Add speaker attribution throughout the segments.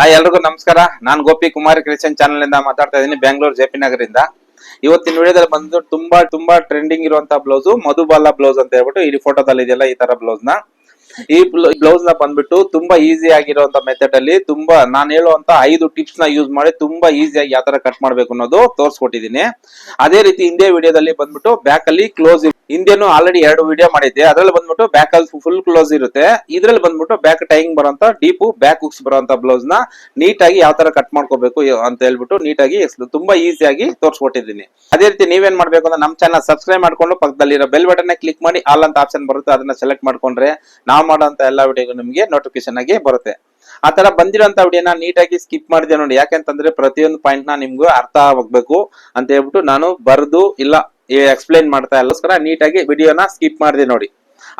Speaker 1: Hi ಎಲ್ರಿಗೂ ನಮಸ್ಕಾರ. ನಾನು ಗೋಪಿ ಕುಮಾರ್ ಕ್ರಿಶ್ಚಿಯನ್ ಚಾನಲ್ ಇಂದ ಮಾತಾಡ್ತಾ ಇದ್ದೀನಿ ಬೆಂಗಳೂರು ಜೆ ಪಿ ನಗರಿಂದ. ಇವತ್ತಿನ ವಿಡಿಯೋದಲ್ಲಿ ಬಂದು ತುಂಬಾ ತುಂಬಾ ಟ್ರೆಂಡಿಂಗ್ ಇರುವಂತಹ ಬ್ಲೌಸ್ ಮಧುಬಾಲ ಬ್ಲೌಸ್ ಅಂತ ಹೇಳ್ಬಿಟ್ಟು ಈ ಫೋಟೋದಲ್ಲಿ ಇದೆಯಲ್ಲ ಈ ತರ ಬ್ಲೌಸ್ನ. ಈ ಬ್ಲೌಸ್ನ ಬಂದ್ಬಿಟ್ಟು ತುಂಬಾ ಈಸಿ ಆಗಿರುವಂತ ಮೆಥಡ್ ಅಲ್ಲಿ ತುಂಬಾ ನಾನು ಹೇಳುವಂತ ಐದು ಟಿಪ್ಸ್ನ ಯೂಸ್ ಮಾಡಿ ತುಂಬಾ ಈಸಿಯಾಗಿ ಯಾವ ತರ ಕಟ್ ಮಾಡ್ಬೇಕು ಅನ್ನೋದು ತೋರಿಸ್ಕೊಟ್ಟಿದ್ದೀನಿ. ಅದೇ ರೀತಿ ಹಿಂದೆ ವಿಡಿಯೋದಲ್ಲಿ ಬಂದ್ಬಿಟ್ಟು ಬ್ಯಾಕ್ ಅಲ್ಲಿ ಕ್ಲೋಸ್ ಹಿಂದೆನು ಆಲ್ರೆಡಿ ಎರಡು ವಿಡಿಯೋ ಮಾಡಿದ್ದೆ. ಅದ್ರಲ್ಲಿ ಬಂದ್ಬಿಟ್ಟು ಬ್ಯಾಕ್ ಅಲ್ಲಿ ಫುಲ್ ಕ್ಲೋಸ್ ಇರುತ್ತೆ. ಇದ್ರಲ್ಲಿ ಬಂದ್ಬಿಟ್ಟು ಬ್ಯಾಕ್ ಟೈಂಗ್ ಬರೋಂತ ಡೀಪ್ ಬ್ಯಾಕ್ ಹುಕ್ಸ್ ಬರೋಂತ ಬ್ಲೌಸ್ನ ನೀಟಾಗಿ ಯಾವ ತರ ಕಟ್ ಮಾಡ್ಕೋಬೇಕು ಅಂತ ಹೇಳ್ಬಿಟ್ಟು ನೀಟಾಗಿ ತುಂಬಾ ಈಸಿಯಾಗಿ ತೋರಿಸ್ಕೊಟ್ಟಿದ್ದೀನಿ. ಅದೇ ರೀತಿ ನೀವೇನ್ ಮಾಡ್ಬೇಕು ಅಂದ್ರೆ ನಮ್ಮ ಚಾನಲ್ ಸಬ್ಸ್ಕ್ರೈಬ್ ಮಾಡ್ಕೊಂಡು ಪಕ್ಕದಲ್ಲಿರೋ ಬೆಲ್ ಬಟನ್ ಕ್ಲಿಕ್ ಮಾಡಿ ಆಲ್ ಅಂತ ಆಪ್ಷನ್ ಬರುತ್ತೆ. ಅದನ್ನ ಸೆಲೆಕ್ಟ್ ಮಾಡ್ಕೊಂಡ್ರೆ ನಾವು ಮಾಡೋಂತ ಎಲ್ಲಾ ವಿಡಿಯೋ ನಿಮಗೆ ನೋಟಿಫಿಕೇಶನ್ ಆಗಿ ಬರುತ್ತೆ. ಆ ತರ ಬಂದಿರೋಂತ ವಿಡಿಯೋನ ನೀಟಾಗಿ ಸ್ಕಿಪ್ ಮಾಡಿದೆ ನೋಡಿ. ಯಾಕೆಂತಂದ್ರೆ ಪ್ರತಿಯೊಂದು ಪಾಯಿಂಟ್ನ ನಿಮ್ಗೂ ಅರ್ಥ ಆಗ್ಬೇಕು ಅಂತ ಹೇಳ್ಬಿಟ್ಟು ನಾನು ಬರೆದು ಇಲ್ಲ ಎಕ್ಸ್ಪ್ಲೈನ್ ಮಾಡ್ತಾ ಇಲ್ಲೋಸ್ಕರ ನೀಟಾಗಿ ವಿಡಿಯೋನ ಸ್ಕಿಪ್ ಮಾಡಿದೆ ನೋಡಿ.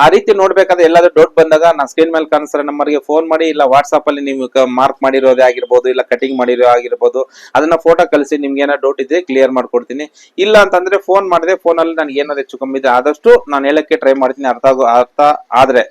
Speaker 1: ಆ ರೀತಿ ನೋಡ್ಬೇಕಾದ್ರೆ ಎಲ್ಲಾದ್ರೂ ಡೌಟ್ ಬಂದಾಗ ನಾ ಸ್ಕ್ರೀನ್ ಮೇಲೆ ಕಾಣಿಸ್ತಾರೆ ನಂಬರ್ಗೆ ಫೋನ್ ಮಾಡಿ, ಇಲ್ಲ ವಾಟ್ಸ್ಆಪ್ ಅಲ್ಲಿ ನೀವು ಮಾರ್ಕ್ ಮಾಡಿರೋದೇ ಆಗಿರ್ಬೋದು, ಇಲ್ಲ ಕಟಿಂಗ್ ಮಾಡಿರೋ ಆಗಿರ್ಬೋದು, ಅದನ್ನ ಫೋಟೋ ಕಳಿಸಿ ನಿಮ್ಗೆ ಏನೋ ಡೌಟ್ ಇದ್ರೆ ಕ್ಲಿಯರ್ ಮಾಡ್ಕೊಡ್ತೀನಿ. ಇಲ್ಲ ಅಂತಂದ್ರೆ ಫೋನ್ ಮಾಡಿದೆ ಫೋನ್ ಅಲ್ಲಿ ನನಗೆ ಏನಾದ್ರು ಹೆಚ್ಚು ಕಮ್ಮಿ ಇದೆ ಆದಷ್ಟು ನಾನು ಹೇಳಕ್ಕೆ ಟ್ರೈ ಮಾಡ್ತೀನಿ. ಅರ್ಥ ಆಗೋ, ಅರ್ಥ ಆದ್ರೆ.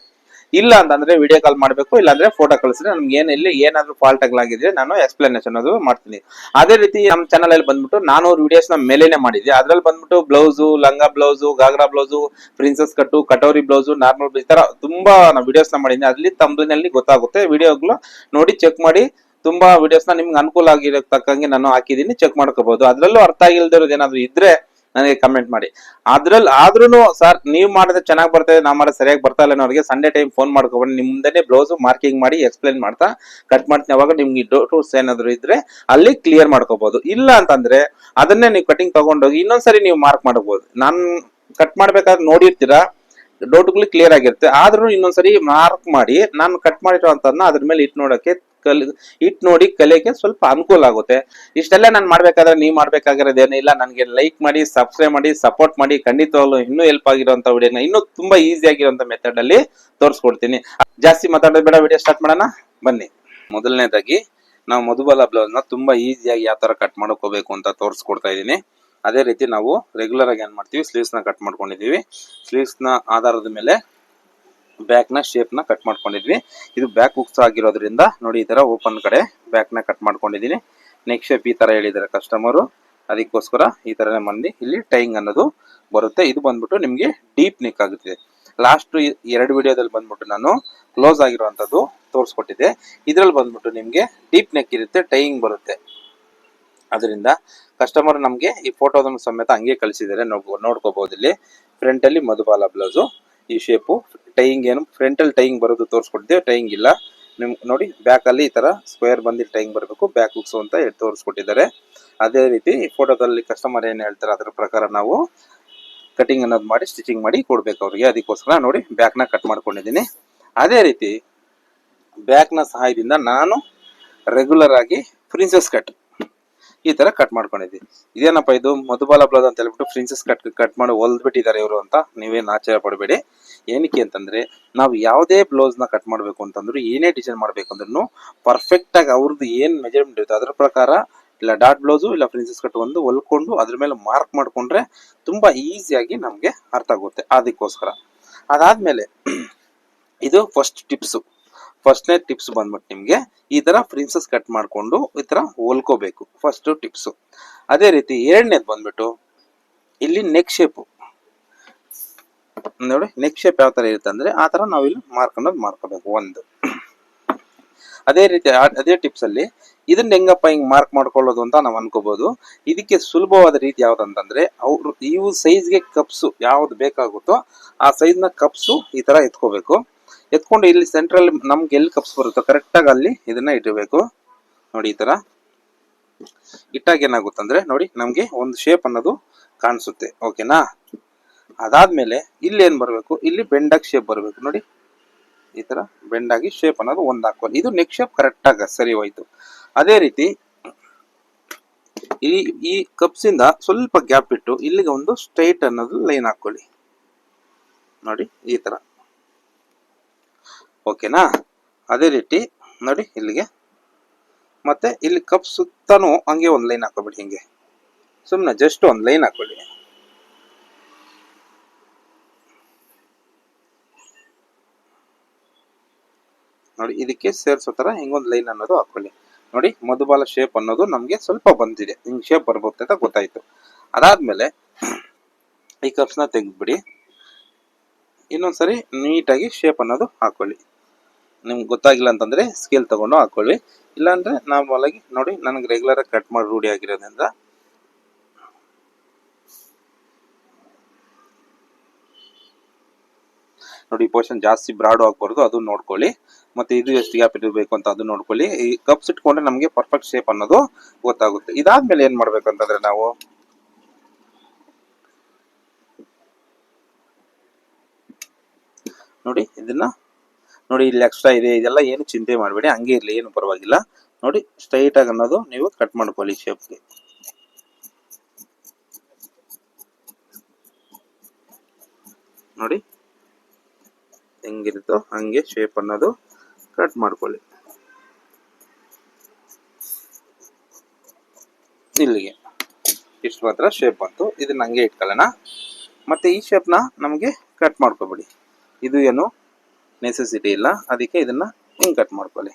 Speaker 1: ಇಲ್ಲ ಅಂತಂದ್ರೆ ವಿಡಿಯೋ ಕಾಲ್ ಮಾಡಬೇಕು, ಇಲ್ಲಾಂದ್ರೆ ಫೋಟೋ ಕಳಿಸಿದ್ರೆ ನಮ್ಗೆ ಏನ್ ಇಲ್ಲಿ ಏನಾದ್ರು ಫಾಲ್ಟ್ ಆಗಿದ್ರೆ ನಾನು ಎಕ್ಸ್ಪ್ಲನೇಷನ್ ಅದು ಮಾಡ್ತೀನಿ. ಅದೇ ರೀತಿ ನಮ್ಮ ಚಾನಲ್ ಅಲ್ಲಿ ಬಂದ್ಬಿಟ್ಟು ನಾನೂರು ವಿಡಿಯೋಸ್ನ ಮೇಲೇನೆ ಮಾಡಿದ್ದೆ. ಅದ್ರಲ್ಲಿ ಬಂದ್ಬಿಟ್ಟು ಬ್ಲೌಸು ಲಂಗ blouse ghagra blouse princess cut katori blouse normal ಈ ತರ ತುಂಬಾ ನಾವು ವಿಡಿಯೋಸ್ನ ಮಾಡಿದ್ದೀನಿ ಅಲ್ಲಿ ತಂಬ್ಲಿನಲ್ಲಿ ಗೊತ್ತಾಗುತ್ತೆ. ವಿಡಿಯೋಗಳು ನೋಡಿ ಚೆಕ್ ಮಾಡಿ ತುಂಬಾ ವಿಡಿಯೋಸ್ನ ನಿಮ್ಗೆ ಅನುಕೂಲ ಆಗಿರೋ ತಕ್ಕಂಗೆ ನಾನು ಹಾಕಿದ್ದೀನಿ. ಚೆಕ್ ಮಾಡ್ಕೋಬಹುದು ಅದ್ರಲ್ಲೂ ಅರ್ಥ ಆಗಿಲ್ದಿರೋದು ಏನಾದ್ರು ಇದ್ರೆ ನನಗೆ ಕಮೆಂಟ್ ಮಾಡಿ. ಅದ್ರಲ್ಲಿ ಆದ್ರೂ ಸರ್ ನೀವು ಮಾಡಿದ್ರೆ ಚೆನ್ನಾಗಿ ಬರ್ತದೆ, ನಾವು ಮಾಡಿದ್ರೆ ಸರಿಯಾಗಿ ಬರ್ತಾ ಇಲ್ಲ ಅವ್ರಿಗೆ ಸಂಡೇ ಟೈಮ್ ಫೋನ್ ಮಾಡ್ಕೊಬಂದು ನಿಮ್ ಮುಂದೆನೆ ಬ್ಲೌಸ್ ಮಾರ್ಕಿಂಗ್ ಮಾಡಿ ಎಕ್ಸ್ಪ್ಲೈನ್ ಮಾಡ್ತಾ ಕಟ್ ಮಾಡ್ತೀನಿ. ಅವಾಗ ನಿಮ್ಗೆ ಡೌಟ್ಸ್ ಏನಾದ್ರು ಇದ್ರೆ ಅಲ್ಲಿ ಕ್ಲಿಯರ್ ಮಾಡ್ಕೋಬಹುದು ಇಲ್ಲ ಅಂತಂದ್ರೆ ಅದನ್ನೇ ನೀವು ಕಟಿಂಗ್ ತಗೊಂಡೋಗಿ ಇನ್ನೊಂದ್ಸರಿ ನೀವು ಮಾರ್ಕ್ ಮಾಡಬಹುದು ನಾನು ಕಟ್ ಮಾಡ್ಬೇಕಾದ್ರೆ ನೋಡಿರ್ತೀರಾ ಡೌಟ್ಗಳು ಕ್ಲಿಯರ್ ಆಗಿರುತ್ತೆ. ಆದ್ರೂ ಇನ್ನೊಂದ್ಸರಿ ಮಾರ್ಕ್ ಮಾಡಿ, ನಾನು ಕಟ್ ಮಾಡಿರೋ ಅದ್ರ ಮೇಲೆ ಇಟ್ ನೋಡಕ್ಕೆ ಕಲ್ ಇಟ್ ನೋಡಿ ಕಲೆಗೆ ಸ್ವಲ್ಪ ಅನುಕೂಲ ಆಗುತ್ತೆ. ಇಷ್ಟೆಲ್ಲ ನಾನು ಮಾಡ್ಬೇಕಾದ್ರೆ ನೀವು ಮಾಡ್ಬೇಕಾಗಿರೋದೇನಿಲ್ಲ ನನಗೆ ಲೈಕ್ ಮಾಡಿ ಸಬ್ಸ್ಕ್ರೈಬ್ ಮಾಡಿ ಸಪೋರ್ಟ್ ಮಾಡಿ, ಖಂಡಿತವಾಗ್ಲೂ ಇನ್ನೂ ಹೆಲ್ಪ್ ಆಗಿರುವಂತ ವಿಡಿಯೋನ ಇನ್ನೂ ತುಂಬಾ ಈಸಿ ಆಗಿರುವಂತ ಮೆಥಡ್ ಅಲ್ಲಿ ತೋರಿಸ್ಕೊಡ್ತೀನಿ. ಜಾಸ್ತಿ ಮಾತಾಡೋದು ಬೇಡ, ವಿಡಿಯೋ ಸ್ಟಾರ್ಟ್ ಮಾಡೋಣ? ಬನ್ನಿ. ಮೊದಲನೇದಾಗಿ, ನಾವು ಮಧುಬಾಲ ಬ್ಲೌಸ್ನ ತುಂಬಾ ಈಸಿಯಾಗಿ ಯಾವ ತರ ಕಟ್ ಮಾಡ್ಕೋಬೇಕು ಅಂತ ತೋರಿಸ್ಕೊಡ್ತಾ ಇದ್ದೀನಿ. ಅದೇ ರೀತಿ ನಾವು ರೆಗ್ಯುಲರ್ ಆಗಿ ಏನ್ ಮಾಡ್ತೀವಿ? ಸ್ಲೀವ್ಸ್ನ ಕಟ್ ಮಾಡ್ಕೊಂಡಿದೀವಿ ಸ್ಲೀವ್ಸ್ನ ಆಧಾರದ ಮೇಲೆ ಬ್ಯಾಕ್ ಶೇಪ್ನ ಕಟ್ ಮಾಡ್ಕೊಂಡಿದ್ವಿ. ಇದು ಬ್ಯಾಕ್ ಹುಕ್ಸ್ ಆಗಿರೋದ್ರಿಂದ ನೋಡಿ ಈ ಥರ ಓಪನ್ ಕಡೆ ಬ್ಯಾಕ್ನ ಕಟ್ ಮಾಡ್ಕೊಂಡಿದೀನಿ ನೆಕ್ ಶೇಪ್ ಈ ತರ ಹೇಳಿದ್ದಾರೆ ಕಸ್ಟಮರು ಅದಕ್ಕೋಸ್ಕರ ಈ ಥರನೇ ಮಂದಿ ಇಲ್ಲಿ ಟೈಂಗ್ ಅನ್ನೋದು ಬರುತ್ತೆ. ಇದು ಬಂದ್ಬಿಟ್ಟು ನಿಮಗೆ ಡೀಪ್ ನೆಕ್ ಆಗುತ್ತೆ. ಲಾಸ್ಟ್ ಎರಡು ವಿಡಿಯೋದಲ್ಲಿ ಬಂದ್ಬಿಟ್ಟು ನಾನು ಕ್ಲೋಸ್ ಆಗಿರುವಂತದ್ದು ತೋರಿಸ್ಕೊಟ್ಟಿದ್ದೆ. ಇದರಲ್ಲಿ ಬಂದ್ಬಿಟ್ಟು ನಿಮಗೆ ಡೀಪ್ ನೆಕ್ ಇರುತ್ತೆ ಟೈಯಿಂಗ್ ಬರುತ್ತೆ. ಅದರಿಂದ ಕಸ್ಟಮರ್ ನಮಗೆ ಈ ಫೋಟೋದನ್ನು ಸಮೇತ ಹಂಗೆ ಕಳಿಸಿದ್ದಾರೆ. ನೋಡ್ಕೋಬಹುದು ಇಲ್ಲಿ. ಫ್ರಂಟ್ ಅಲ್ಲಿ ಮಧುಬಾಲ ಬ್ಲೌಸು. ಈ ಶೇಪು ಟೈಯಿಂಗ್ ಏನು ಫ್ರಂಟಲ್ಲಿ ಟೈಯಿಂಗ್ ಬರೋದು ತೋರಿಸ್ಕೊಟ್ಟಿದ್ದೀವಿ ಟೈಯಿಂಗ್ ಇಲ್ಲ. ನಿಮ್, ನೋಡಿ ಬ್ಯಾಕ್ ಅಲ್ಲಿ ಈ ತರ ಸ್ಕ್ವೇರ್ ಬಂದಿ ಟೈಯಿಂಗ್ ಬರಬೇಕು ಬ್ಯಾಕ್ ಹುಕ್ಸ್ ಅಂತ ತೋರಿಸ್ಕೊಟ್ಟಿದ್ದಾರೆ. ಅದೇ ರೀತಿ ಈ ಫೋಟೋದಲ್ಲಿ ಕಸ್ಟಮರ್ ಏನು ಹೇಳ್ತಾರೆ, ಅದರ ಪ್ರಕಾರ ನಾವು ಕಟಿಂಗ್ ಅನ್ನೋದು ಮಾಡಿ ಸ್ಟಿಚಿಂಗ್ ಮಾಡಿ ಕೊಡ್ಬೇಕು ಅವ್ರಿಗೆ. ಅದಕ್ಕೋಸ್ಕರ ನೋಡಿ ಬ್ಯಾಕ್ ಕಟ್ ಮಾಡ್ಕೊಂಡಿದ್ದೀನಿ. ಅದೇ ರೀತಿ ಬ್ಯಾಕ್ ಸಹಾಯದಿಂದ ನಾನು ರೆಗ್ಯುಲರ್ ಆಗಿ ಪ್ರಿನ್ಸಸ್ ಕಟ್ ಈ ತರ ಕಟ್ ಮಾಡ್ಕೊಂಡಿದ್ವಿ. ಇದೇನಪ್ಪ ಇದು? ಮಧುಬಾಲ ಬ್ಲೌಸ್ ಅಂತ ಹೇಳ್ಬಿಟ್ಟು ಪ್ರಿನ್ಸಸ್ ಕಟ್ ಕಟ್ ಮಾಡಿ ಹೊಲ್ದ್ಬಿಟ್ಟಿದ್ದಾರೆ ಇವರು ಅಂತ ನೀವೇನು ಆಶ್ಚರ್ಯ ಪಡಬೇಡಿ. ಏನಕ್ಕೆ ಅಂತಂದ್ರೆ ನಾವು ಯಾವುದೇ ಬ್ಲೌಸ್ನ ಕಟ್ ಮಾಡಬೇಕು ಅಂತಂದ್ರು ಏನೇ ಡಿಸೈನ್ ಮಾಡ್ಬೇಕು ಅಂದ್ರೂ ಪರ್ಫೆಕ್ಟ್ ಆಗಿ ಅವ್ರದ್ದು ಏನ್ ಮೆಜರ್ಮೆಂಟ್ ಇರುತ್ತೆ ಅದ್ರ ಪ್ರಕಾರ ಇಲ್ಲ ಡಾಟ್ ಬ್ಲೌಸು ಇಲ್ಲ ಪ್ರಿನ್ಸಸ್ ಕಟ್ ಒಂದು ಹೊಲ್ಕೊಂಡು ಅದ್ರ ಮೇಲೆ ಮಾರ್ಕ್ ಮಾಡ್ಕೊಂಡ್ರೆ ತುಂಬಾ ಈಸಿಯಾಗಿ ನಮಗೆ ಅರ್ಥ ಆಗುತ್ತೆ. ಅದಕ್ಕೋಸ್ಕರ. ಅದಾದ್ಮೇಲೆ ಇದು ಫಸ್ಟ್ ಟಿಪ್ಸು ಫಸ್ಟ್ನೇ ಟಿಪ್ಸ್ ಬಂದ್ಬಿಟ್ಟು ನಿಮಗೆ, ಈ ತರ ಫ್ರಿನ್ಸಸ್ ಕಟ್ ಮಾಡ್ಕೊಂಡು ಈ ತರ ಹೊಲ್ಕೋಬೇಕು ಫಸ್ಟ್ ಟಿಪ್ಸ್ ಅದೇ ರೀತಿ ಎರಡನೇದು ಬಂದ್ಬಿಟ್ಟು, ಇಲ್ಲಿ ನೆಕ್ ಶೇಪು ನೋಡಿ ನೆಕ್ ಶೇಪ್ ಯಾವ ತರ ಇರುತ್ತೆ ಅಂದ್ರೆ, ಆ ತರ ನಾವು ಇಲ್ಲಿ ಮಾರ್ಕ್ ಮಾರ್ಕೋಬೇಕು ಮಾಡ್ಕೋಬೇಕು, ಒಂದು. ಅದೇ ರೀತಿ ಅದೇ ಟಿಪ್ಸ್ ಅಲ್ಲಿ ಇದನ್ನ ಹೆಂಗಪ್ಪ ಹಿಂಗ್ ಮಾರ್ಕ್ ಮಾಡ್ಕೊಳ್ಳೋದು ಅಂತ ನಾವು ಅನ್ಕೋಬಹುದು ಇದಕ್ಕೆ ಸುಲಭವಾದ ರೀತಿ ಯಾವ್ದಂತಂದ್ರೆ, ಅವ್ರು, ಇವು ಸೈಜ್ಗೆ ಕಪ್ಸು ಯಾವ್ದು ಬೇಕಾಗುತ್ತೋ ಆ ಸೈಜ್ನ ಕಪ್ಸು ಈ ತರ ಎತ್ಕೋಬೇಕು. ಎತ್ಕೊಂಡು ಇಲ್ಲಿ ಸೆಂಟ್ರಲ್ ನಮ್ಗೆ ಎಲ್ಲಿ ಕಪ್ಸ್ ಬರುತ್ತೋ ಕರೆಕ್ಟಾಗಿ ಅಲ್ಲಿ ಇದನ್ನ ಇಡಬೇಕು ನೋಡಿ ಈ ಥರ ಇಟ್ಟಾಗ ಏನಾಗುತ್ತಂದ್ರೆ ನೋಡಿ ನಮಗೆ ಒಂದು ಶೇಪ್ ಅನ್ನೋದು ಕಾಣಿಸುತ್ತೆ. ಓಕೆನಾ ಅದಾದ್ಮೇಲೆ ಇಲ್ಲಿ ಏನು ಬರಬೇಕು? ಇಲ್ಲಿ ಬೆಂಡಾಗಿ ಶೇಪ್ ಬರಬೇಕು. ನೋಡಿ ಈ ತರ ಬೆಂಡಾಗಿ ಶೇಪ್ ಅನ್ನೋದು ಒಂದು ಹಾಕೋದು ಇದು ನೆಕ್ ಶೇಪ್ ಕರೆಕ್ಟಾಗಿ ಸರಿ ಹೋಯ್ತು. ಅದೇ ರೀತಿ ಈ ಈ ಕಪ್ಸ್ ಇಂದ ಸ್ವಲ್ಪ ಗ್ಯಾಪ್ ಇಟ್ಟು ಇಲ್ಲಿಗೆ ಒಂದು ಸ್ಟ್ರೈಟ್ ಅನ್ನೋದು ಲೈನ್ ಹಾಕೊಳ್ಳಿ ನೋಡಿ ಈ ತರ. ಓಕೆನಾ? ಅದೇ ರೀತಿ, ನೋಡಿ ಇಲ್ಲಿಗೆ. ಮತ್ತೆ ಇಲ್ಲಿ ಕಪ್ ಸುತ್ತಾನು ಹಂಗೆ ಒಂದು ಲೈನ್ ಹಾಕೋಬಿಡಿ ಹಿಂಗೆ. ಸುಮ್ಮನೆ ಜಸ್ಟ್ ಒಂದು ಲೈನ್ ಹಾಕೊಳ್ಳಿ ನೋಡಿ ಇದಕ್ಕೆ ಸೇರ್ಸೋ ತರ ಹಿಂಗೊಂದು ಲೈನ್ ಅನ್ನೋದು ಹಾಕೊಳ್ಳಿ. ನೋಡಿ ಮಧುಬಾಲ ಶೇಪ್ ಅನ್ನೋದು ನಮಗೆ ಸ್ವಲ್ಪ ಬಂದಿದೆ. ಹಿಂಗ್ ಶೇಪ್ ಬರ್ಬೋದು ಅಂತ ಗೊತ್ತಾಯ್ತು. ಅದಾದ್ಮೇಲೆ ಈ ಕಪ್ಸ್ನ ತೆಗೆದ್ಬಿಡಿ. ಇನ್ನೊಂದ್ಸರಿ ನೀಟಾಗಿ ಶೇಪ್ ಅನ್ನೋದು ಹಾಕೊಳ್ಳಿ. ನಿಮ್ಗೆ ಗೊತ್ತಾಗಿಲ್ಲ ಅಂತಂದ್ರೆ ಸ್ಕೇಲ್ ತಗೊಂಡು ಹಾಕೊಳ್ಳಿ. ಇಲ್ಲಾಂದ್ರೆ ನಾವು ಒಳಗೆ ನೋಡಿ ನನಗೆ ರೆಗ್ಯುಲರ್ ಆಗಿ ಕಟ್ ಮಾಡಿ ರೂಢಿ ಆಗಿರೋದ್ರಿಂದ. ನೋಡಿ ಪೋರ್ಷನ್ ಜಾಸ್ತಿ ಬ್ರಾಡ್ ಆಗ್ಬಾರ್ದು ಅದು ನೋಡ್ಕೊಳ್ಳಿ. ಮತ್ತೆ ಇದು ಎಷ್ಟು ಗ್ಯಾಪ್ ಇರಬೇಕು ಅಂತ ಅದು ನೋಡ್ಕೊಳ್ಳಿ. ಈ ಕಪ್ಸ್ ಇಟ್ಕೊಂಡ್ರೆ ನಮಗೆ ಪರ್ಫೆಕ್ಟ್ ಶೇಪ್ ಅನ್ನೋದು ಗೊತ್ತಾಗುತ್ತೆ. ಇದಾದ್ಮೇಲೆ ಏನ್ ಮಾಡ್ಬೇಕಂತಂದ್ರೆ ನಾವು ನೋಡಿ, ಇದನ್ನ ನೋಡಿ, ಇಲ್ಲಿ ಎಕ್ಸ್ಟ್ರಾ ಇದೆ. ಇದೆಲ್ಲ ಏನು ಚಿಂತೆ ಮಾಡಬೇಡಿ, ಹಂಗೆ ಇರಲಿ, ಏನು ಪರವಾಗಿಲ್ಲ. ನೋಡಿ ಸ್ಟ್ರೈಟ್ ಆಗಿ ಅನ್ನೋದು ನೀವು ಕಟ್ ಮಾಡ್ಕೊಳ್ಳಿ ಶೇಪ್ಗೆ ನೋಡಿ, ಹೆಂಗಿರುತ್ತೋ ಹಂಗೆ ಶೇಪ್ ಅನ್ನೋದು ಕಟ್ ಮಾಡ್ಕೊಳ್ಳಿ. ಇಲ್ಲಿಗೆ ಇಷ್ಟು ಮಾತ್ರ ಶೇಪ್ ಬಂತು. ಇದನ್ನ ಹಂಗೆ ಇಟ್ಕೊಳ್ಳೋಣ. ಮತ್ತೆ ಈ ಶೇಪ್ನ ನಮಗೆ ಕಟ್ ಮಾಡ್ಕೋಬೇಡಿ. ಇದು ಏನು? ನೆಸೆಸಿಟಿ ಇಲ್ಲ, ಅದಕ್ಕೆ ಇದನ್ನ ಹಿಂಗೆ ಕಟ್ ಮಾಡ್ಕೊಳ್ಳಿ.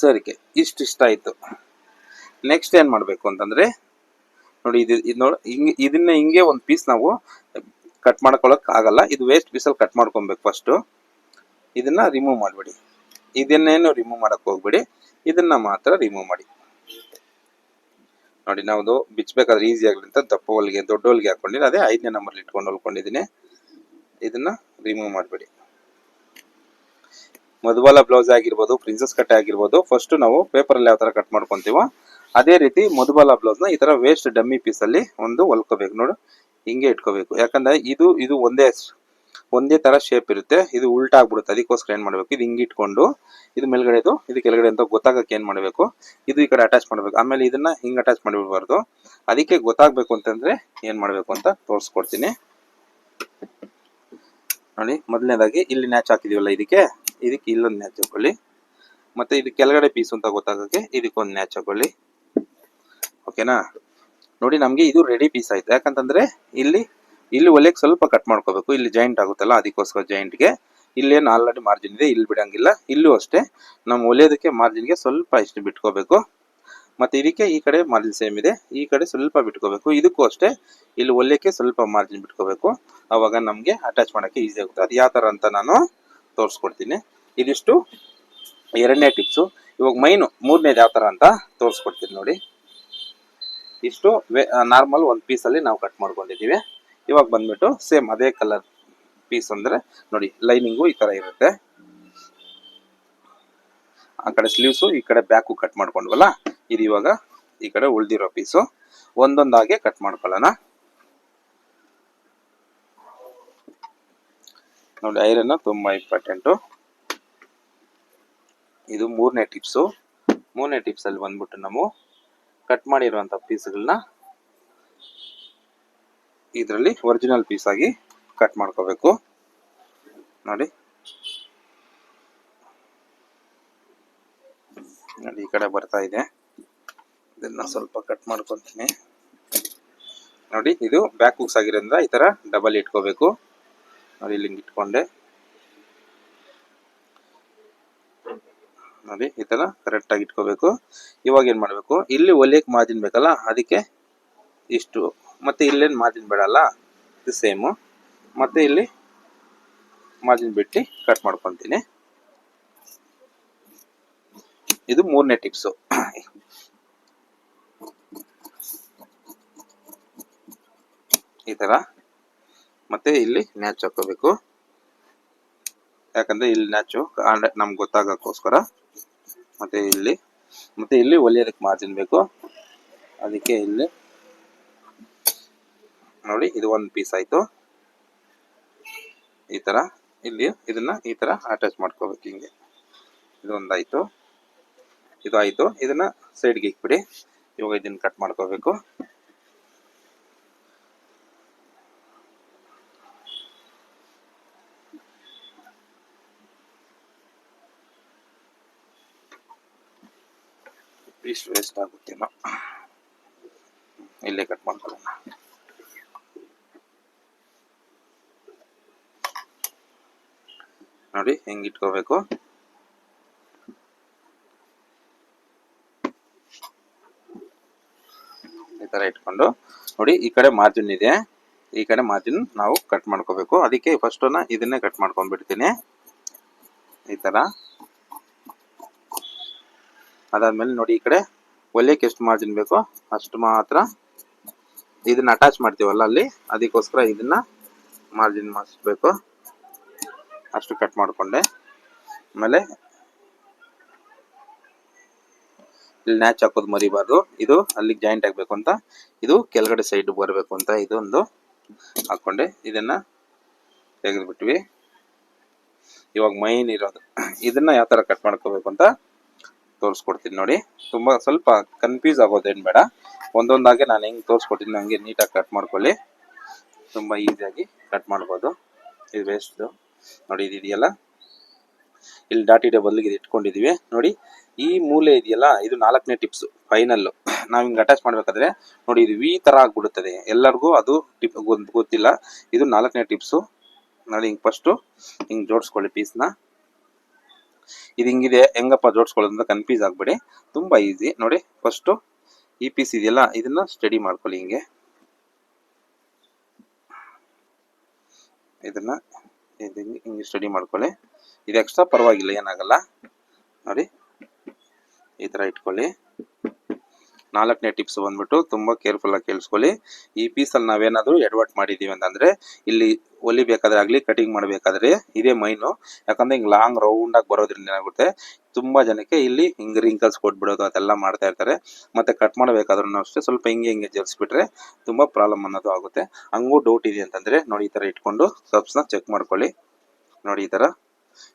Speaker 1: ಸರಿಕೆ ಇಷ್ಟು ಇಷ್ಟ ಆಯ್ತು. ನೆಕ್ಸ್ಟ್ ಏನು ಮಾಡಬೇಕು ಅಂತಂದ್ರೆ, ನೋಡಿ ಇದು ಇದು ನೋಡಿ, ಹಿಂಗೆ, ಇದನ್ನ ಹಿಂಗೆ ಒಂದು ಪೀಸ್ ನಾವು ಕಟ್ ಮಾಡ್ಕೊಳಕ್ ಆಗಲ್ಲ. ಇದು ವೇಸ್ಟ್ ಪೀಸಲ್ಲಿ ಕಟ್ ಮಾಡ್ಕೊಬೇಕು ಫಸ್ಟ್ ಇದನ್ನ ರಿಮೂವ್ ಮಾಡಬೇಡಿ. ಇದನ್ನೇನು ರಿಮೂವ್ ಮಾಡಕ್ ಹೋಗ್ಬಿಡಿ. ಇದನ್ನ ಮಾತ್ರ ರಿಮೂವ್ ಮಾಡಿ. ನೋಡಿ ನಾವು ಬಿಚ್ಚಬೇಕಾದ್ರೆ ಈಸಿ ಆಗಲಿ ಅಂತ ದಪ್ಪ ಹೊಲಿಗೆ, ದೊಡ್ಡ ಹೊಲಿಗೆ ಹಾಕೊಂಡಿಲ್ಲ, ಅದೇ ಐದನೇ ನಂಬರ್ ಇಟ್ಕೊಂಡು ಹೊಲ್ಕೊಂಡಿದ್ದೀನಿ. ಇದನ್ನ ರಿಮೂವ್ ಮಾಡಬೇಡಿ. ಮಧುಬಾಲ ಬ್ಲೌಸ್ ಆಗಿರ್ಬೋದು ಪ್ರಿನ್ಸಸ್ ಕಟ್ಟೆ ಆಗಿರ್ಬೋದು ಫಸ್ಟ್ ನಾವು ಪೇಪರ್ ಅಲ್ಲಿ ಯಾವ ತರ ಕಟ್ ಮಾಡ್ಕೊಂತೀವೋ, ಅದೇ ರೀತಿ ಮಧುಬಾಲ ಬ್ಲೌಸ್ನ ಈ ತರ ವೇಸ್ಟ್ ಡಮ್ಮಿ ಪೀಸ್ ಅಲ್ಲಿ ಒಂದು ಹೊಲ್ಕೋಬೇಕು. ನೋಡು, ಹಿಂಗೆ ಇಟ್ಕೋಬೇಕು. ಯಾಕಂದ್ರೆ ಇದು ಇದು ಒಂದೇ ಒಂದೇ ತರ ಶೇಪ್ ಇರುತ್ತೆ. ಇದು ಉಲ್ಟಾ ಆಗ್ಬಿಡುತ್ತೆ. ಅದಕ್ಕೋಸ್ಕರ ಏನ್ ಮಾಡ್ಬೇಕು? ಇದು ಹಿಂಗೆ ಇಟ್ಕೊಂಡು, ಇದು ಮೇಲ್ಗಡೆದು, ಇದು ಕೆಳಗಡೆ ಅಂತ ಗೊತ್ತಾಗಕ್ಕೆ ಏನ್ ಮಾಡ್ಬೇಕು? ಇದು ಈ ಕಡೆ ಅಟ್ಯಾಚ್ ಮಾಡ್ಬೇಕು. ಆಮೇಲೆ ಇದನ್ನ ಹಿಂಗೆ ಅಟ್ಯಾಚ್ ಮಾಡಿಬಿಡ್ಬಾರ್ದು. ಅದಕ್ಕೆ ಗೊತ್ತಾಗ್ಬೇಕು ಅಂತಂದ್ರೆ ಏನ್ ಮಾಡ್ಬೇಕು ಅಂತ ತೋರಿಸ್ಕೊಡ್ತೀನಿ. ನೋಡಿ, ಮೊದಲನೇದಾಗಿ ಇಲ್ಲಿ ನ್ಯಾಚ್ ಹಾಕಿದೀವಲ್ಲ ಇದಕ್ಕೆ? ಇದಕ್ಕೆ ಇಲ್ಲೊಂದು ನ್ಯಾಚ್ ಹಾಕೊಳ್ಳಿ ಮತ್ತೆ ಇದು ಕೆಳಗಡೆ ಪೀಸ್ ಅಂತ ಗೊತ್ತಾಗಕ್ಕೆ ಇದಕ್ಕೊಂದು ನ್ಯಾಚ್ ಹಾಕೊಳ್ಳಿ ಓಕೆನಾ ನೋಡಿ ನಮಗೆ ಇದು ರೆಡಿ ಪೀಸ್ ಆಯ್ತು. ಯಾಕಂತಂದ್ರೆ ಇಲ್ಲಿ ಇಲ್ಲಿ ಒಲೆಗೆ ಸ್ವಲ್ಪ ಕಟ್ ಮಾಡ್ಕೋಬೇಕು. ಇಲ್ಲಿ ಜಾಯಿಂಟ್ ಆಗುತ್ತಲ್ಲ, ಅದಕ್ಕೋಸ್ಕರ ಜಾಯಿಂಟ್ಗೆ ಇಲ್ಲೇನು ಆಲ್ರೆಡಿ ಮಾರ್ಜಿನ್ ಇದೆ, ಇಲ್ಲಿ ಬಿಡಂಗಿಲ್ಲ. ಇಲ್ಲೂ ಅಷ್ಟೇ ನಮ್ಮ ಒಲೆಯೋದಕ್ಕೆ ಮಾರ್ಜಿನ್ಗೆ ಸ್ವಲ್ಪ ಇಷ್ಟು ಬಿಟ್ಕೋಬೇಕು. ಮತ್ತೆ ಇದಕ್ಕೆ ಈ ಕಡೆ ಮಾರ್ಜಿನ್ ಸೇಮ್ ಇದೆ. ಈ ಕಡೆ ಸ್ವಲ್ಪ ಬಿಟ್ಕೋಬೇಕು. ಇದಕ್ಕೂ ಅಷ್ಟೇ, ಇಲ್ಲಿ ಒಲೆಕ್ಕೆ ಸ್ವಲ್ಪ ಮಾರ್ಜಿನ್ ಬಿಟ್ಕೋಬೇಕು. ಅವಾಗ ನಮಗೆ ಅಟ್ಯಾಚ್ ಮಾಡೋಕ್ಕೆ ಈಸಿ ಆಗುತ್ತೆ. ಅದು ಯಾವ ಥರ ಅಂತ ನಾನು ತೋರಿಸ್ಕೊಡ್ತೀನಿ. ಇದಿಷ್ಟು ಎರಡನೇ ಟಿಪ್ಸು. ಇವಾಗ ಮೈನು ಮೂರನೇದು ಯಾವ ಥರ ಅಂತ ತೋರಿಸ್ಕೊಡ್ತೀನಿ ನೋಡಿ. ಇಷ್ಟು ನಾರ್ಮಲ್ ಒಂದು ಪೀಸಲ್ಲಿ ನಾವು ಕಟ್ ಮಾಡ್ಕೊಂಡಿದ್ದೀವಿ ಇವಾಗ ಬಂದ್ಬಿಟ್ಟು ಸೇಮ್ ಅದೇ ಕಲರ್ ಪೀಸ್ ಅಂದರೆ ನೋಡಿ ಲೈನಿಂಗು ಈ ಥರ ಇರುತ್ತೆ. ಆ ಕಡೆ ಸ್ಲೀವ್ಸು ಈ ಕಡೆ ಬ್ಯಾಕು ಕಟ್ ಮಾಡ್ಕೊಂಡ್ವಲ್ಲ? ಇದು ಇವಾಗ ಈ ಕಡೆ ಉಳಿದಿರೋ ಪೀಸು ಒಂದೊಂದಾಗೆ ಕಟ್ ಮಾಡ್ಕೊಳ್ಳೋಣ. ನೋಡಿ, ಐರನ್ ತುಂಬಾ ಇಂಪಾರ್ಟೆಂಟು ಇದು ಮೂರನೇ ಟಿಪ್ಸು ಮೂರನೇ ಟಿಪ್ಸ್ ಅಲ್ಲಿ ಬಂದ್ಬಿಟ್ಟು ನಾವು ಕಟ್ ಮಾಡಿರುವಂತ ಪೀಸ್ಗಳನ್ನ ಇದರಲ್ಲಿ ಒರಿಜಿನಲ್ ಆಗಿ ಕಟ್ ಮಾಡ್ಕೋಬೇಕು. ನೋಡಿ. ನೋಡಿ, ಈ ಕಡೆ ಬರ್ತಾ ಇದೆ. ಇದನ್ನ ಸ್ವಲ್ಪ ಕಟ್ ಮಾಡ್ಕೊತೀನಿ. ನೋಡಿ, ಇದು ಬ್ಯಾಕ್ ಹುಕ್ಸ್ ಆಗಿರೋದ್ರಿಂದ ಈ ತರ ಡಬಲ್ ಇಟ್ಕೋಬೇಕು. ನೋಡಿ ಇಲ್ಲಿ ಇಟ್ಕೊಂಡೆ. ನೋಡಿ, ಈ ತರ ಕರೆಕ್ಟ್ ಆಗಿ ಇಟ್ಕೋಬೇಕು. ಇವಾಗ ಏನ್ ಮಾಡಬೇಕು? ಇಲ್ಲಿ ಒಲೆಯಕ್ ಮಾರ್ಜಿನ್ ಬೇಕಲ್ಲ, ಅದಕ್ಕೆ ಇಷ್ಟು. ಮತ್ತೆ ಇಲ್ಲೇನು ಮಾರ್ಜಿನ್ ಬೇಡಲ್ಲ, ಇದು ಸೇಮು ಮತ್ತೆ ಇಲ್ಲಿ ಮಾರ್ಜಿನ್ ಬಿಟ್ಟು ಕಟ್ ಮಾಡ್ಕೊತೀನಿ. ಇದು ಮೂರನೇ ಟಿಪ್ಸು ಈ ತರ. ಮತ್ತೆ ಇಲ್ಲಿ ನ್ಯಾಚ್ ಹಾಕೋಬೇಕು. ಯಾಕಂದ್ರೆ ಇಲ್ಲಿ ನ್ಯಾಚು ನಮ್ಗೆ ಗೊತ್ತಾಗಕ್ಕೋಸ್ಕರ ಮತ್ತೆ ಇಲ್ಲಿ ಮತ್ತೆ ಇಲ್ಲಿ ಒಲಿಯೋದಕ್ಕೆ ಮಾರ್ಜಿನ್ ಬೇಕು. ಅದಕ್ಕೆ ಇಲ್ಲಿ ನೋಡಿ, ಇದು ಒಂದು ಪೀಸ್ ಆಯ್ತು. ಈ ತರ, ಇಲ್ಲಿ ಇದನ್ನ ಈ ತರ ಅಟ್ಯಾಚ್ ಮಾಡ್ಕೋಬೇಕು ಹಿಂಗೆ. ಇದು ಒಂದಾಯ್ತು ಇದು ಆಯ್ತು. ಇದನ್ನ ಸೈಡ್ಗೆ ಇಕ್ಬಿಡಿ. ಇವಾಗ ಇದನ್ನ ಕಟ್ ಮಾಡ್ಕೋಬೇಕು. ಎಷ್ಟು ವೇಸ್ಟ್ ಆಗುತ್ತೇನೋ ಇಲ್ಲೇ ಕಟ್ ಮಾಡ್ಕೊಳ್ಳೋಣ. ನೋಡಿ, ಹೆಂಗೆ ಇಟ್ಕೋಬೇಕು? ಈ ತರ ಇಟ್ಕೊಂಡು. ನೋಡಿ, ಈ ಕಡೆ ಮಾರ್ಜಿನ್ ಇದೆ. ಈ ಕಡೆ ಮಾರ್ಜಿನ್ ನಾವು ಕಟ್ ಮಾಡ್ಕೋಬೇಕು. ಅದಕ್ಕೆ ಫಸ್ಟ್ ಇದನ್ನೇ ಕಟ್ ಮಾಡ್ಕೊಂಡ್ಬಿಡ್ತೀನಿ. ಈ ತರ. ಅದಾದ್ಮೇಲೆ ನೋಡಿ, ಈ ಕಡೆ ಒಲೆಗೆ ಎಷ್ಟು ಮಾರ್ಜಿನ್ ಬೇಕೋ. ಅಷ್ಟು ಮಾತ್ರ ಇದನ್ನ ಅಟ್ಯಾಚ್ ಮಾಡ್ತೀವಲ್ಲ ಅಲ್ಲಿ? ಅದಕ್ಕೋಸ್ಕರ ಇದನ್ನ ಮಾರ್ಜಿನ್ ಮಾಡಿಸ್ಬೇಕು. ಅಷ್ಟು ಕಟ್ ಮಾಡ್ಕೊಂಡೆ. ಆಮೇಲೆ ಇಲ್ಲಿ ನ್ಯಾಚ್ ಹಾಕೋದು ಮರಿಬಾರ್ದು ಇದು ಅಲ್ಲಿಗೆ ಜಾಯಿಂಟ್ ಆಗ್ಬೇಕು ಅಂತ. ಇದು ಕೆಳಗಡೆ ಸೈಡ್ ಬರಬೇಕು ಅಂತ ಇದೊಂದು ಹಾಕೊಂಡೆ. ಇದನ್ನ ತೆಗೆದ್ಬಿಟ್ವಿ. ಇವಾಗ ಮೈನ್ ಇರೋದು. ಇದನ್ನ ಯಾವ ತರ ಕಟ್ ಮಾಡ್ಕೋಬೇಕು ಅಂತ ತೋರಿಸ್ಕೊಡ್ತೀನಿ ನೋಡಿ. ತುಂಬ ಸ್ವಲ್ಪ ಕನ್ಫ್ಯೂಸ್ ಆಗೋದೇನು ಬೇಡ. ಒಂದೊಂದಾಗೆ ನಾನು ಹೆಂಗೆ ತೋರಿಸ್ಕೊಡ್ತೀನಿ ಹಂಗೆ ನೀಟಾಗಿ ಕಟ್ ಮಾಡ್ಕೊಳ್ಳಿ. ತುಂಬ ಈಸಿಯಾಗಿ ಕಟ್ ಮಾಡ್ಬೋದು. ಇದು ವೇಸ್ಟ್ ನೋಡಿ, ಇದು ಇದೆಯಲ್ಲ? ಇಲ್ಲಿ ಡಾಟಿ ಬದಲಿಗೆ ಇದು ಇಟ್ಕೊಂಡಿದೀವಿ. ನೋಡಿ, ಈ ಮೂಲೆ ಇದೆಯಲ್ಲ, ಇದು ನಾಲ್ಕನೇ ಟಿಪ್ಸ್ ಫೈನಲ್ ನಾವು ಹಿಂಗೆ ಅಟ್ಯಾಚ್ ಮಾಡಬೇಕಾದ್ರೆ, ನೋಡಿ, ಇದು ವಿ ತರ ಆಗ್ಬಿಡುತ್ತದೆ. ಎಲ್ಲರಿಗೂ ಅದು ಟಿಪ್ ಗೊತ್ತಿಲ್ಲ. ಇದು ನಾಲ್ಕನೇ ಟಿಪ್ಸು ನೋಡಿ ಹಿಂಗೆ ಫಸ್ಟ್ ಹಿಂಗೆ ಜೋಡಿಸ್ಕೊಳ್ಳಿ ಪೀಸ್ನ ಇದು ಹಿಂಗಿದೆ ಹೆಂಗಪ್ಪ ಜೋಡಿಸ್ಕೊಳ್ಳೋದು ಅಂತ ಕನ್ಫ್ಯೂಸ್ ಆಗಬೇಡಿ. ತುಂಬಾ ಈಸಿ ನೋಡಿ ಫಸ್ಟು ಈ ಪೀಸ್ ಇದೆಯಲ್ಲ, ಇದನ್ನ ಸ್ಟಡಿ ಮಾಡ್ಕೊಳ್ಳಿ ಹಿಂಗೆ. ಇದನ್ನ ಇದು ಹಿಂಗೆ ಸ್ಟಡಿ ಮಾಡ್ಕೊಳ್ಳಿ. ಇದು ಎಕ್ಸ್ಟ್ರಾ ಪರವಾಗಿಲ್ಲ, ಏನಾಗಲ್ಲ. ನೋಡಿ, ಈ ತರ ಇಟ್ಕೊಳ್ಳಿ. ನಾಲ್ಕನೇ ಟಿಪ್ಸ್ ಬಂದ್ಬಿಟ್ಟು ತುಂಬಾ ಕೇರ್ಫುಲ್ ಆಗಿ ಕೇಳಿಸ್ಕೊಳ್ಳಿ. ಈ ಪೀಸಲ್ಲಿ ನಾವೇನಾದರೂ ನಾವೇನಾದ್ರೂ ಮಾಡಿದ್ದೀವಿ ಅಂತಂದ್ರೆ, ಇಲ್ಲಿ ಹೊಲಿಬೇಕಾದ್ರೆ ಆಗಲಿ ಕಟಿಂಗ್ ಮಾಡಬೇಕಾದ್ರೆ ಇದೇ ಮೈನು ಯಾಕಂದ್ರೆ ಹಿಂಗ್ ಲಾಂಗ್ ರೌಂಡ್ ಆಗಿ ಬರೋದ್ರಿಂದ ಏನಾಗುತ್ತೆ, ತುಂಬಾ ಜನಕ್ಕೆ ಇಲ್ಲಿ ಹಿಂಗೆ ರಿಂಕಲ್ಸ್ ಕೊಟ್ಬಿಡೋದು ಅದೆಲ್ಲ ಮಾಡ್ತಾ ಇರ್ತಾರೆ. ಮತ್ತೆ ಕಟ್ ಮಾಡಬೇಕಾದ್ರೂ ಅಷ್ಟೇ, ಸ್ವಲ್ಪ ಹಿಂಗೆ ಹಿಂಗೆ ಜರ್ಸ್ಬಿಟ್ರೆ ತುಂಬಾ ಪ್ರಾಬ್ಲಮ್ ಅನ್ನೋದು ಆಗುತ್ತೆ. ಹಂಗೂ ಡೌಟ್ ಇದೆ ಅಂತಂದ್ರೆ, ನೋಡಿ ಈ ಥರ ಇಟ್ಕೊಂಡು ಸಬ್ಸ್ನ ಚೆಕ್ ಮಾಡ್ಕೊಳ್ಳಿ. ನೋಡಿ ಈ ಥರ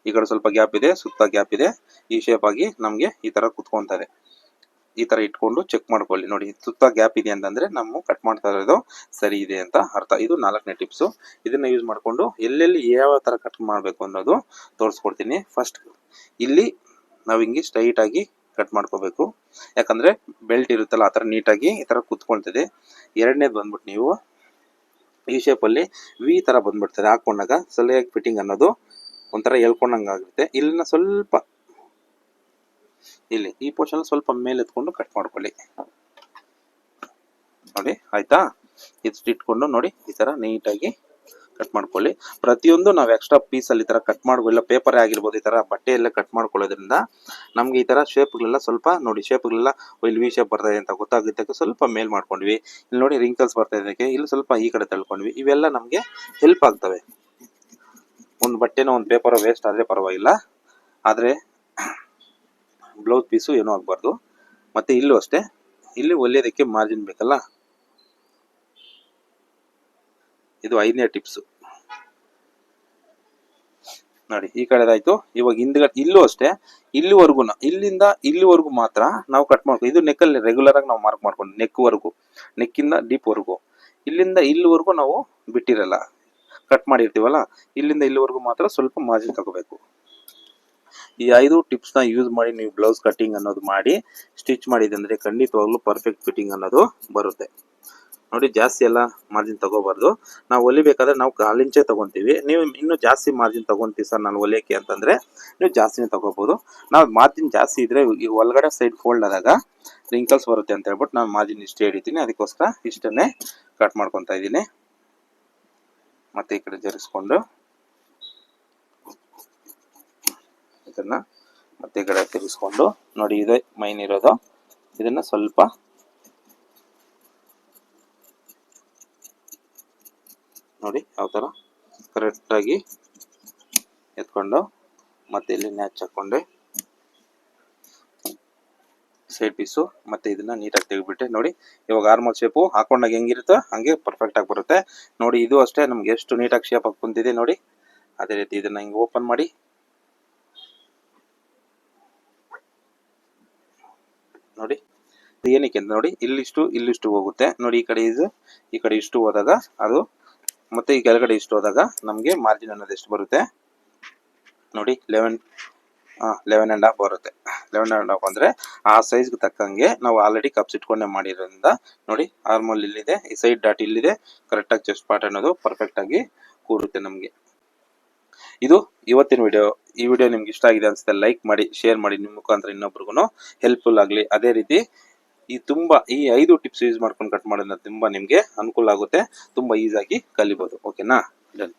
Speaker 1: ಈ ಕಡೆ ಸ್ವಲ್ಪ ಗ್ಯಾಪ್ ಇದೆ, ಸುತ್ತ ಗ್ಯಾಪ್ ಇದೆ. ಈ ಶೇಪ್ ಆಗಿ ನಮಗೆ ಈ ತರ ಕುತ್ಕೊಂತದೆ ಈ ತರ ಇಟ್ಕೊಂಡು ಚೆಕ್ ಮಾಡ್ಕೊಳ್ಳಿ. ನೋಡಿ ಸುತ್ತ ಗ್ಯಾಪ್ ಇದೆ ಅಂತಂದ್ರೆ ನಾವು ಕಟ್ ಮಾಡ್ತಾ ಇರೋದು ಸರಿ ಇದೆ ಅಂತ ಅರ್ಥ. ಇದು ನಾಲ್ಕನೇ ಟಿಪ್ಸು ಇದನ್ನ ಯೂಸ್ ಮಾಡ್ಕೊಂಡು ಎಲ್ಲೆಲ್ಲಿ ಯಾವ ತರ ಕಟ್ ಮಾಡಬೇಕು ಅನ್ನೋದು ತೋರಿಸ್ಕೊಡ್ತೀನಿ. ಫಸ್ಟ್ ಇಲ್ಲಿ ನಾವು ಹಿಂಗೆ ಸ್ಟ್ರೈಟ್ ಆಗಿ ಕಟ್ ಮಾಡ್ಕೋಬೇಕು. ಯಾಕಂದ್ರೆ ಬೆಲ್ಟ್ ಇರುತ್ತಲ್ಲ, ಆ ತರ ನೀಟಾಗಿ ಈ ತರ ಕುತ್ಕೊಳ್ತದೆ. ಎರಡನೇದು ಬಂದ್ಬಿಟ್ಟು ನೀವು ಈ ಶೇಪಲ್ಲಿ ವಿ ತರ ಬಂದ್ಬಿಡ್ತದೆ. ಹಾಕೊಂಡಾಗ ಸರಿಯಾಗಿ ಫಿಟ್ಟಿಂಗ್ ಅನ್ನೋದು ಒಂಥರ ಎಳ್ಕೊಂಡಂಗೆ ಆಗುತ್ತೆ ಇಲ್ಲಿನ ಸ್ವಲ್ಪ ಇಲ್ಲಿ ಈ ಪೋರ್ಷನ್ ಸ್ವಲ್ಪ ಮೇಲೆ ಎತ್ಕೊಂಡು ಕಟ್ ಮಾಡ್ಕೊಳ್ಳಿ. ನೋಡಿ, ಆಯ್ತಾ? ಇದ್ ಇಟ್ಕೊಂಡು ನೋಡಿ, ಈ ತರ ನೀಟಾಗಿ ಕಟ್ ಮಾಡ್ಕೊಳ್ಳಿ. ಪ್ರತಿಯೊಂದು ನಾವು ಎಕ್ಸ್ಟ್ರಾ ಪೀಸ್ ಅಲ್ಲಿ ತರ ಕಟ್ ಮಾಡ್ಕೊ ಇಲ್ಲ ಪೇಪರ್ ಆಗಿರ್ಬೋದು ಈ ತರ ಬಟ್ಟೆಯೆಲ್ಲ ಕಟ್ ಮಾಡ್ಕೊಳ್ಳೋದ್ರಿಂದ ನಮ್ಗೆ ಈ ತರ ಶೇಪ್ಗಳೆಲ್ಲ ಸ್ವಲ್ಪ ನೋಡಿ ಶೇಪ್ಗಳೆಲ್ಲ ಇಲ್ಲಿ ವಿ ಶೇಪ್ ಬರ್ತಾ ಇದೆ ಅಂತ ಗೊತ್ತಾಗಿದ್ದಕ್ಕೆ ಸ್ವಲ್ಪ ಮೇಲ್ ಮಾಡ್ಕೊಂಡ್ವಿ. ಇಲ್ಲಿ ನೋಡಿ ರಿಂಕಲ್ಸ್ ಬರ್ತಾ ಇದಕ್ಕೆ ಇಲ್ಲಿ ಸ್ವಲ್ಪ ಈ ಕಡೆ ತಳ್ಕೊಂಡ್ವಿ. ಇವೆಲ್ಲ ನಮ್ಗೆ ಹೆಲ್ಪ್ ಆಗ್ತವೆ. ಒಂದು ಬಟ್ಟೆನೋ ಒಂದು ಪೇಪರ್ ವೇಸ್ಟ್ ಆದ್ರೆ ಪರವಾಗಿಲ್ಲ. ಆದ್ರೆ ಬ್ಲೌಸ್ ಪೀಸು ಏನೂ ಆಗಬಾರ್ದು. ಮತ್ತೆ ಇಲ್ಲೂ ಅಷ್ಟೇ, ಇಲ್ಲಿ ಹೊಲಿಯೋದಕ್ಕೆ ಮಾರ್ಜಿನ್ ಬೇಕಲ್ಲ? ಇದು ಐದನೇ ಟಿಪ್ಸ್ ನೋಡಿ, ಈ ಕಡೆದಾಯ್ತು. ಇವಾಗ ಹಿಂದ್ಗಡೆ, ಇಲ್ಲೂ ಅಷ್ಟೇ, ಇಲ್ಲಿವರೆಗೂ ಇಲ್ಲಿಂದ ಇಲ್ಲಿವರೆಗೂ ಮಾತ್ರ ನಾವು ಕಟ್ ಮಾಡ್ಕೊ, ಇದು ನೆಕ್ಕಲ್ಲಿ ರೆಗ್ಯುಲರ್ ಆಗಿ ನಾವು ಮಾರ್ಕ್ ಮಾಡ್ಕೊಂಡು ನೆಕ್ ವರೆಗೂ ನೆಕ್ಕಿಂದ ಡೀಪ್ ವರೆಗೂ. ಇಲ್ಲಿಂದ ಇಲ್ಲಿವರೆಗೂ ನಾವು ಬಿಟ್ಟಿರಲ್ಲ ಕಟ್ ಮಾಡಿರ್ತೀವಲ್ಲ, ಇಲ್ಲಿಂದ ಇಲ್ಲಿವರೆಗೂ ಮಾತ್ರ ಸ್ವಲ್ಪ ಮಾರ್ಜಿನ್ ತಗೋಬೇಕು. ಈ ಐದು ಟಿಪ್ಸ್ನ ಯೂಸ್ ಮಾಡಿ ನೀವು ಬ್ಲೌಸ್ ಕಟಿಂಗ್ ಅನ್ನೋದು ಮಾಡಿ ಸ್ಟಿಚ್ ಮಾಡಿದಂದ್ರೆ ಖಂಡಿತವಾಗ್ಲೂ ಪರ್ಫೆಕ್ಟ್ ಫಿಟ್ಟಿಂಗ್ ಅನ್ನೋದು ಬರುತ್ತೆ. ನೋಡಿ, ಜಾಸ್ತಿ ಎಲ್ಲ ಮಾರ್ಜಿನ್ ತಗೋಬಾರ್ದು. ನಾವು ಹೊಲಿಬೇಕಾದ್ರೆ ನಾವು ಕಾಲು ಇಂಚೆ ತಗೊಂತೀವಿ. ನೀವು ಇನ್ನೂ ಜಾಸ್ತಿ ಮಾರ್ಜಿನ್ ತಗೊಂತೀವಿ ಸರ್ ನಾನು ಹೊಲಿಯಕ್ಕೆ ಅಂತಂದ್ರೆ, ನೀವು ಜಾಸ್ತಿನೇ ತಗೋಬಹುದು ನಾವು ಮಾರ್ಜಿನ್ ಜಾಸ್ತಿ ಇದ್ರೆ ಈ ಒಳಗಡೆ ಸೈಡ್ ಫೋಲ್ಡ್ ಆದಾಗ ರಿಂಕಲ್ಸ್ ಬರುತ್ತೆ ಅಂತ ಹೇಳ್ಬಿಟ್ಟು ನಾನು ಮಾರ್ಜಿನ್ ಇಷ್ಟೇ ಹಿಡಿತೀನಿ ಅದಕ್ಕೋಸ್ಕರ ಇಷ್ಟನ್ನೇ ಕಟ್ ಮಾಡ್ಕೊತಾ ಇದ್ದೀನಿ. ಮತ್ತೆ ಈ ಕಡೆ ಜರಿಸ್ಕೊಂಡು. ಇದನ್ನ ಮತ್ತೆ ಕಡೆ ತಿರುಗಿಸ್ಕೊಂಡು ನೋಡಿ, ಇದೆ ಮೈನ್ ಇರೋದು. ಇದನ್ನ ಸ್ವಲ್ಪ ನೋಡಿ ಯಾವ ತರ ಕರೆಕ್ಟ್ ಆಗಿ ಎತ್ಕೊಂಡು ಮತ್ತೆ ಇಲ್ಲಿ ನ್ಯಾಚ್ ಹಾಕೊಂಡೆ. ಸೈಡ್ ಪೀಸು ಮತ್ತೆ ಇದನ್ನ ನೀಟಾಗಿ ತೆಗೆದ್ಬಿಟ್ಟೆ. ನೋಡಿ, ಇವಾಗ ಆರ್ಮಲ್ ಶೇಪು ಹಾಕೊಂಡಾಗ ಹೆಂಗಿರುತ್ತೋ ಹಂಗೆ ಪರ್ಫೆಕ್ಟ್ ಆಗಿ ಬರುತ್ತೆ. ನೋಡಿ, ಇದು ಅಷ್ಟೇ ನಮ್ಗೆ ಎಷ್ಟು ನೀಟಾಗಿ ಶೇಪ್ ಆಗಿ ಕುಂತಿದೆ ನೋಡಿ. ಅದೇ ರೀತಿ ಇದನ್ನ ಹಿಂಗೆ ಓಪನ್ ಮಾಡಿ. ನೋಡಿ. ಏನಕ್ಕೆ ಅಂತ ನೋಡಿ, ಇಲ್ಲಿಷ್ಟು ಇಲ್ಲಿಷ್ಟು ಹೋಗುತ್ತೆ. ನೋಡಿ, ಈ ಕಡೆ ಇದು, ಈ ಕಡೆ ಇಷ್ಟು ಹೋದಾಗ ಅದು, ಮತ್ತೆ ಈ ಕೆಳಗಡೆ ಇಷ್ಟು ಹೋದಾಗ ನಮಗೆ ಮಾರ್ಜಿನ್ ಅನ್ನೋದು ಎಷ್ಟು ಬರುತ್ತೆ? ನೋಡಿ ಲೆವೆನ್ ಲೆವೆನ್ ಆ್ಯಂಡ್ ಹಾಫ್ ಬರುತ್ತೆ. ಲೆವೆನ್ ಆ್ಯಂಡ್ ಹಾಫ್ ಅಂದರೆ ಆ ಸೈಜ್ಗೆ ತಕ್ಕಂಗೆ ನಾವು ಆಲ್ರೆಡಿ ಕಪ್ಸ್ ಇಟ್ಕೊಂಡೆ ಮಾಡಿರೋದ್ರಿಂದ ನೋಡಿ ಆರ್ಮಲ್ ಇಲ್ಲಿದೆ, ಈ ಸೈಡ್ ಡಾಟ್ ಇಲ್ಲಿದೆ ಕರೆಕ್ಟಾಗಿ ಚೆಸ್ಟ್ ಪಾರ್ಟ್ ಅನ್ನೋದು ಪರ್ಫೆಕ್ಟಾಗಿ ಕೂರುತ್ತೆ ನಮಗೆ. ಇದು ಇವತ್ತಿನ ವಿಡಿಯೋ ಈ ವಿಡಿಯೋ ನಿಮ್ಗೆ ಇಷ್ಟ ಆಗಿದೆ ಅನ್ಸುತ್ತೆ ಲೈಕ್ ಮಾಡಿ ಶೇರ್ ಮಾಡಿ ನಿಮ್ಮ ಮುಖಾಂತರ ಇನ್ನೊಬ್ರಿಗೂ ಹೆಲ್ಪ್ಫುಲ್ ಆಗಲಿ. ಅದೇ ರೀತಿ ಈ ತುಂಬಾ, ಈ ಐದು ಟಿಪ್ಸ್ ಯೂಸ್ ಮಾಡ್ಕೊಂಡು ಕಟ್ ಮಾಡೋದ್ರಿಂದ ತುಂಬಾ ನಿಮಗೆ ಅನುಕೂಲ ಆಗುತ್ತೆ, ತುಂಬಾ ಈಸಾಗಿ ಕಲಿಬಹುದು ಓಕೆನಾ ಡನ್